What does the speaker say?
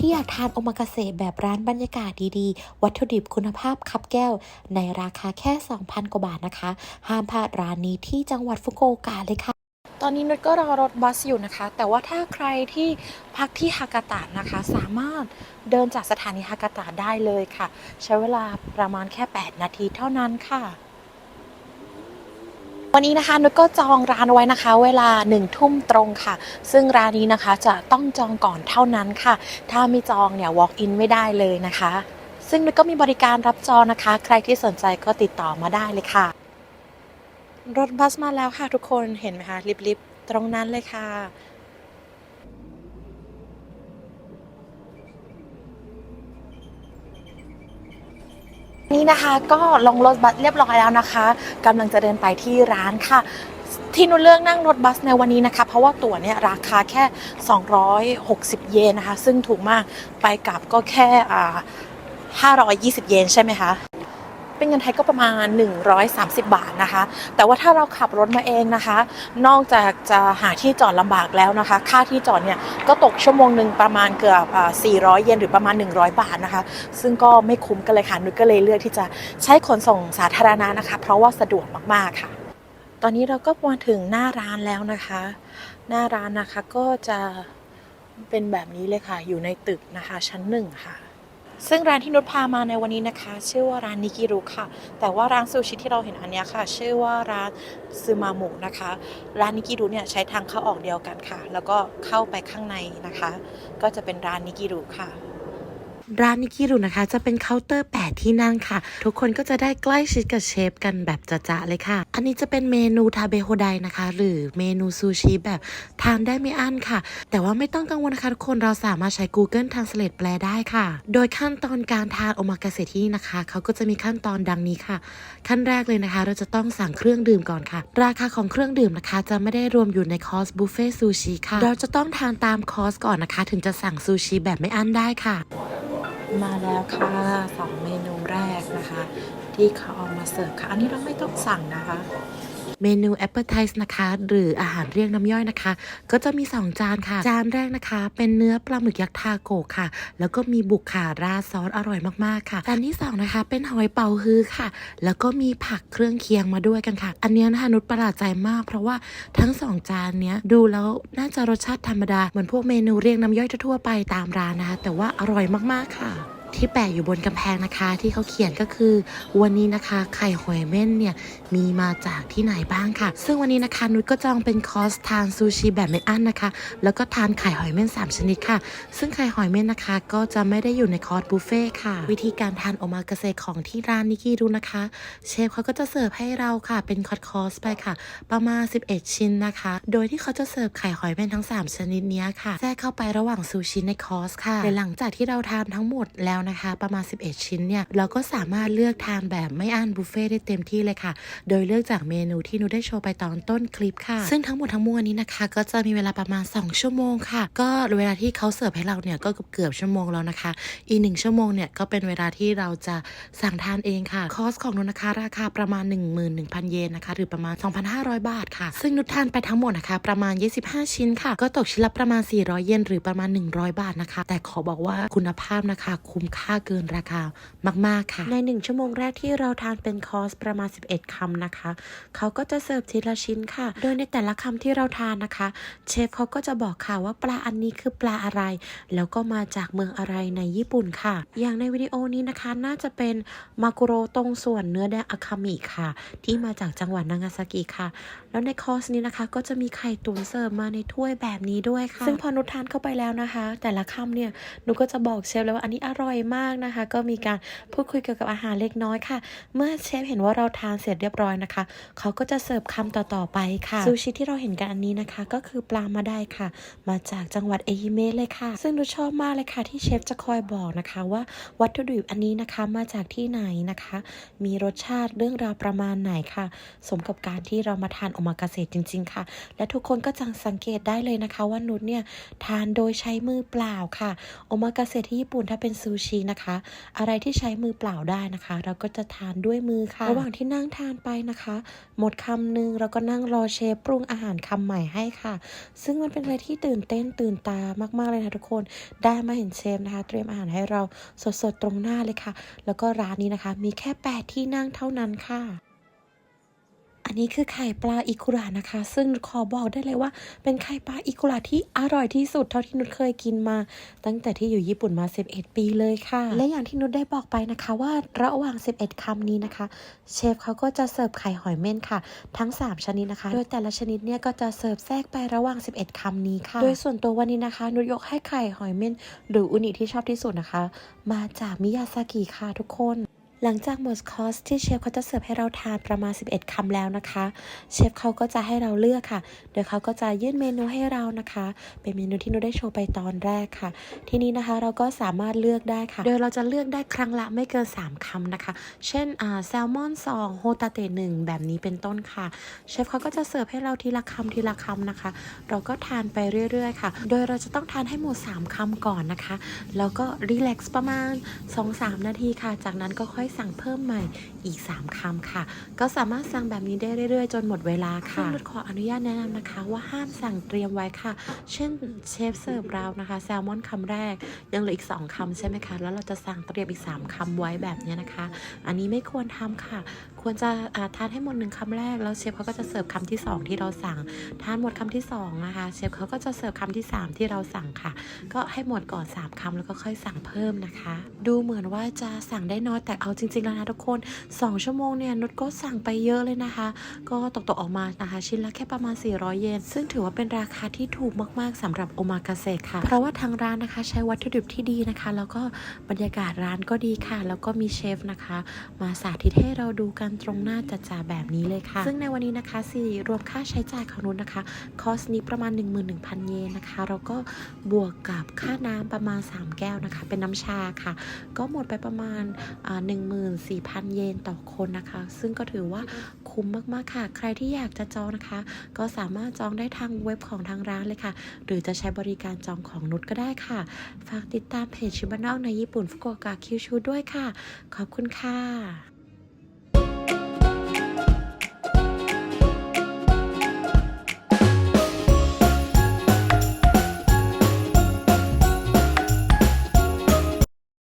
ที่อยากทานโอมากาเสะแบบร้านบรรยากาศดีๆ วัตถุดิบคุณภาพคับแก้ว ในราคาแค่ 2,000 กว่าบาทนะคะ ห้ามพลาดร้านนี้ที่จังหวัดฟุกุโอกะเลยค่ะ ตอนนี้นุชก็รอรถบัสอยู่นะคะ แต่ว่าถ้าใครที่พักที่ฮากาตะนะคะ สามารถเดินจากสถานีฮากาตะได้เลยค่ะ ใช้เวลาประมาณแค่ 8 นาทีเท่านั้นค่ะ วันนี้นะคะนุชก็จองร้านไว้นะคะ เวลาหนึ่งทุ่มตรงค่ะ ซึ่งร้านนี้นะคะจะต้องจองก่อนเท่านั้นค่ะ ถ้าไม่จองเนี่ย walk in ไม่ได้เลยนะคะ ซึ่งนุชก็มีบริการรับจองนะคะ ใครที่สนใจก็ติดต่อมาได้เลยค่ะ รถบัสมาแล้วค่ะทุกคนเห็นไหมคะลิบๆตรงนั้นเลยค่ะ นี่นะคะก็ลงรถบัสเรียบร้อยแล้วนะคะกำลังจะเดินไปที่ร้านค่ะ ที่นุชเลือกนั่งรถบัสในวันนี้นะคะ เพราะว่าตั๋วเนี่ยราคาแค่ 260 เยนนะคะ ซึ่งถูกมากไปกลับก็แค่อ่า520 เยนใช่ไหมคะ เป็นเงินไทยก็ประมาณ 130 บาทนะคะ แต่ว่าถ้าเราขับรถมาเองนะคะ นอกจากจะหาที่จอดลำบากแล้วนะคะ ค่าที่จอดเนี่ยก็ตกชั่วโมงหนึ่งประมาณเกือบอ่า400 เยนหรือประมาณ 100 บาทนะคะ ซึ่งก็ไม่คุ้มกันเลยค่ะนุชก็เลยเลือกที่จะใช้ขนส่งสาธารณะนะคะ เพราะว่าสะดวกมากๆค่ะ ตอนนี้เราก็มาถึงหน้าร้านแล้วนะคะ หน้าร้านนะคะก็จะเป็นแบบนี้เลยค่ะ อยู่ในตึกนะคะชั้นหนึ่งค่ะ ซึ่งร้านที่นุชพามาในวันนี้นะคะ ชื่อว่าร้านนิกิรุค่ะ แต่ว่าร้านซูชิที่เราเห็นอันนี้ค่ะ ชื่อว่าร้านซึมามุนะคะ ร้านนิกิรุเนี่ยใช้ทางเข้าออกเดียวกันค่ะ แล้วก็เข้าไปข้างในนะคะ ก็จะเป็นร้านนิกิรุค่ะ ร้านนิกิรุนะคะ จะเป็นเคาน์เตอร์ 8 ที่นั่งค่ะ ทุกคนก็จะได้ใกล้ชิดกับเชฟกันแบบจะๆเลยค่ะ อันนี้จะเป็นเมนูทาเบโฮไดนะคะ หรือเมนูซูชิแบบทานได้ไม่อั้นค่ะ แต่ว่าไม่ต้องกังวลนะคะทุกคนเราสามารถใช้ Google Translate แปลได้ค่ะ โดยขั้นตอนการทานโอมากาเสะที่นี่นะคะเขาก็จะมีขั้นตอนดังนี้ค่ะ ขั้นแรกเลยนะคะ เราจะต้องสั่งเครื่องดื่มก่อนค่ะ ราคาของเครื่องดื่มนะคะ จะไม่ได้รวมอยู่ในคอสบุฟเฟ่ซูชิค่ะ เราจะต้องทานตามคอสก่อนนะคะ ถึงจะสั่งซูชิแบบไม่อั้นได้ค่ะ มาแล้วค่ะสองเมนูแรกนะคะ ที่เขาเอามาเสิร์ฟค่ะ อันนี้เราไม่ต้องสั่งนะคะ เมนู appetize นะคะ หรืออาหารเรียกน้ำย่อยนะคะ ก็จะมี 2 จานค่ะ จานแรกนะคะ เป็นเนื้อปลาหมึกยักษ์ทาโกะค่ะ แล้วก็มีบุกขาราดซอสอร่อยมากๆค่ะ จานที่ 2 นะคะ เป็นหอยเป๋าฮื้อค่ะ แล้วก็มีผักเครื่องเคียงมาด้วยกันค่ะ อันเนี้ยนะคะนุชประหลาดใจมาก เพราะว่าทั้ง 2 จานเนี้ยดูแล้วน่าจะรสชาติธรรมดาเหมือนพวกเมนูเรียกน้ำย่อยทั่วไปตามร้านนะคะ แต่ว่าอร่อยมากๆค่ะ ที่แปะอยู่บนกำแพงนะคะ ที่เขาเขียนก็คือ วันนี้นะคะไข่หอยเม่นเนี่ยมีมาจากที่ไหนบ้างค่ะ ซึ่งวันนี้นะคะนุชก็จองเป็นคอร์สทานซูชิแบบไม่อั้นนะคะ แล้วก็ทานไข่หอยเม่น3 ชนิดค่ะ ซึ่งไข่หอยเม่นนะคะ ก็จะไม่ได้อยู่ในคอร์สบุฟเฟ่ค่ะ วิธีการทานโอมากาเสะของที่ร้านนิกิรุนะคะ เชฟเขาก็จะเสิร์ฟให้เราค่ะ เป็นคอร์สคอร์สไปค่ะ ประมาณ 11 ชิ้นนะคะ โดยที่เขาจะเสิร์ฟไข่หอยเม่นทั้ง 3 ชนิดนี้ค่ะแทรกเข้าไประหว่างซูชิในคอร์สค่ะและหลังจากที่เราทานทั้งหมดแล้วนะคะ ประมาณ 11 ชิ้นเนี่ย เราก็สามารถเลือกทานแบบไม่อั้นบุฟเฟ่ได้เต็มที่เลยค่ะ โดยเลือกจากเมนูที่นูได้โชว์ไปตอนต้นคลิปค่ะ ซึ่งทั้งหมดทั้งมวลนี้นะคะ ก็จะมีเวลาประมาณ 2 ชั่วโมงค่ะ ก็เวลาที่เขาเสิร์ฟให้เราเนี่ยก็เกือบชั่วโมงแล้วนะคะ อีกหนึ่งชั่วโมงเนี่ยก็เป็นเวลาที่เราจะสั่งทานเองค่ะ คอสของนูนะคะ ราคาประมาณ 11,000 เยนนะคะ หรือประมาณ 2,500 บาทค่ะ ซึ่งนุทานไปทั้งหมดนะคะ ประมาณ 25 ชิ้นค่ะ ก็ตกชิ้นละประมาณ 400 เยนหรือประมาณ 100 บาทนะคะ แต่ขอบอกว่าคุณภาพนะคะ คุ้มค่าเกินราคามาก ๆ ค่ะ ใน 1 ชั่วโมงแรกที่เราทานเป็นคอร์สประมาณ 11คำนะคะ เขาก็จะเสิร์ฟทีละชิ้นค่ะ โดยในแต่ละคำที่เราทานนะคะ เชฟเขาก็จะบอกค่ะว่าปลาอันนี้คือปลาอะไร แล้วก็มาจากเมืองอะไรในญี่ปุ่นค่ะ อย่างในวิดีโอนี้นะคะน่าจะเป็นมากุโรตรงส่วนเนื้อแดงอาคามิค่ะ ที่มาจากจังหวัดนางาซากิค่ะ แล้วในคอร์สนี้นะคะ ก็จะมีไข่ตุ๋นเสิร์ฟมาในถ้วยแบบนี้ด้วยค่ะ ซึ่งพอนุชทานเข้าไปแล้วนะคะ แต่ละคำเนี่ยหนูก็จะบอกเชฟเลยว่าอันนี้อร่อยมากนะคะ ก็มีการพูดคุยเกี่ยวกับอาหารเล็กน้อยค่ะ เมื่อเชฟเห็นว่าเราทานเสร็จเรียบร้อยนะคะ เขาก็จะเสิร์ฟคำต่อๆไปค่ะซูชิที่เราเห็นกันอันนี้นะคะ ก็คือปลามาได้ค่ะ มาจากจังหวัดเอฮิเมะเลยค่ะ ซึ่งหนูชอบมากเลยค่ะ ที่เชฟจะคอยบอกนะคะว่าวัตถุดิบอันนี้นะคะมาจากที่ไหนนะคะ มีรสชาติเรื่องราวประมาณไหนค่ะ สมกับการที่เรามาทานโอมากาเสะจริง ๆ ค่ะ และทุกคนก็จะสังเกตได้เลยนะคะ ว่านุชเนี่ยทานโดยใช้มือเปล่าค่ะโอมากาเสะที่ญี่ปุ่นถ้าเป็นซูชิชินะคะ อะไรที่ใช้มือเปล่าได้นะคะ เราก็จะทานด้วยมือค่ะ ระหว่างที่นั่งทานไปนะคะ หมดคำหนึ่งเราก็นั่งรอเชฟปรุงอาหารคำใหม่ให้ค่ะ ซึ่งมันเป็นอะไรที่ตื่นเต้นตื่นตามากๆเลยนะทุกคน ได้มาเห็นเชฟนะคะ เตรียมอาหารให้เราสดๆตรงหน้าเลยค่ะ แล้วก็ร้านนี้นะคะ มีแค่ 8 ที่นั่งเท่านั้นค่ะ อันนี้คือไข่ปลาอิคุระนะคะ ซึ่งขอบอกได้เลยว่า เป็นไข่ปลาอิคุระที่อร่อยที่สุดเท่าที่นุชเคยกินมา ตั้งแต่ที่อยู่ญี่ปุ่นมา 11 ปีเลยค่ะ และอย่างที่นุชได้บอกไปนะคะว่าระหว่าง 11คำนี้นะคะ เชฟเขาก็จะเสิร์ฟไข่หอยเม่นค่ะ ทั้ง 3 ชนิดนะคะ โดยแต่ละชนิดเนี่ยก็จะเสิร์ฟแทรกไประหว่าง 11คำนี้ค่ะ โดยส่วนตัววันนี้นะคะ นุชยกให้ไข่หอยเม่นหรืออุนิที่ชอบที่สุดนะคะ มาจากมิยาซากิค่ะทุกคน หลังจากหมดคอร์สที่เชฟเขาจะเสิร์ฟให้เราทานประมาณ 11คำแล้วนะคะ เชฟเขาก็จะให้เราเลือกค่ะ โดยเขาก็จะยื่นเมนูให้เรานะคะ เป็นเมนูที่นุได้โชว์ไปตอนแรกค่ะ ทีนี้นะคะเราก็สามารถเลือกได้ค่ะ โดยเราจะเลือกได้ครั้งละไม่เกิน 3คำนะคะ เช่นอ่าแซลมอน2โฮตาเตหนึ่งแบบนี้เป็นต้นค่ะ เชฟเขาก็จะเสิร์ฟให้เราทีละคำทีละคำนะคะ เราก็ทานไปเรื่อยๆค่ะ โดยเราจะต้องทานให้หมด 3คำก่อนนะคะ แล้วก็รีแลกซ์ประมาณ 2-3 นาทีค่ะ จากนั้นก็ค่อยสั่งเพิ่มใหม่อีก 3คำค่ะ ก็สามารถสั่งแบบนี้ได้เรื่อยๆ จนหมดเวลาค่ะซึ่งนุชขออนุญาตแนะนำนะคะ ว่าห้ามสั่งเตรียมไว้ค่ะ เช่นเชฟเสิร์ฟเรานะคะแซลมอนคำแรก ยังเหลืออีก 2คำใช่ไหมคะ แล้วเราจะสั่งเตรียมอีก 3คำไว้แบบนี้นะคะ อันนี้ไม่ควรทำค่ะ ควรจะาทานให้หมดหนึ่งคำแรก แล้วเชฟเขาก็จะเสิร์ฟคำที่ 2 ที่เราสั่ง ทานหมดคำที่2นะคะเชฟเขาก็จะเสิร์ฟคำที่ 3 ที่เราสั่งค่ะ ก็ให้หมดก่อน 3คำแล้วก็ค่อยสั่งเพิ่มนะคะ ดูเหมือนว่าจะสั่งได้น้อยแต่เอาจริงๆแล้วนะทุกคน 2 ชั่วโมงเนี่ยนุชก็สั่งไปเยอะเลยนะคะ ก็ตกตกๆออกมานะคะ ชิ้นละแค่ประมาณ 400 เยน ซึ่งถือว่าเป็นราคาที่ถูกมากๆสำหรับโอมากาเสะค่ะ เพราะว่าทางร้านนะคะใช้วัตถุดิบที่ดีนะคะ แล้วก็บรรยากาศร้านก็ดีค่ะ แล้วก็มีเชฟนะคะ มาสาธิตให้เราดูกันตรงหน้าจ่าแบบนี้เลยค่ะ ซึ่งในวันนี้นะคะสี่รวมค่าใช้จ่ายของนุชนะคะ คอสนี้ประมาณ 11,000 เยนนะคะแล้วก็บวกกับค่าน้ำประมาณ 3 แก้วนะคะ เป็นน้ำชาค่ะ ก็หมดไปประมาณอ่า14,000 เยนต่อคนนะคะ ซึ่งก็ถือว่าคุ้มมากๆค่ะ ใครที่อยากจะจองนะคะ ก็สามารถจองได้ทางเว็บของทางร้านเลยค่ะ หรือจะใช้บริการจองของนุชก็ได้ค่ะ ฝากติดตามเพจชิบานอกในญี่ปุ่นฟุกุโอกะคิวชูด้วยค่ะ ขอบคุณค่ะ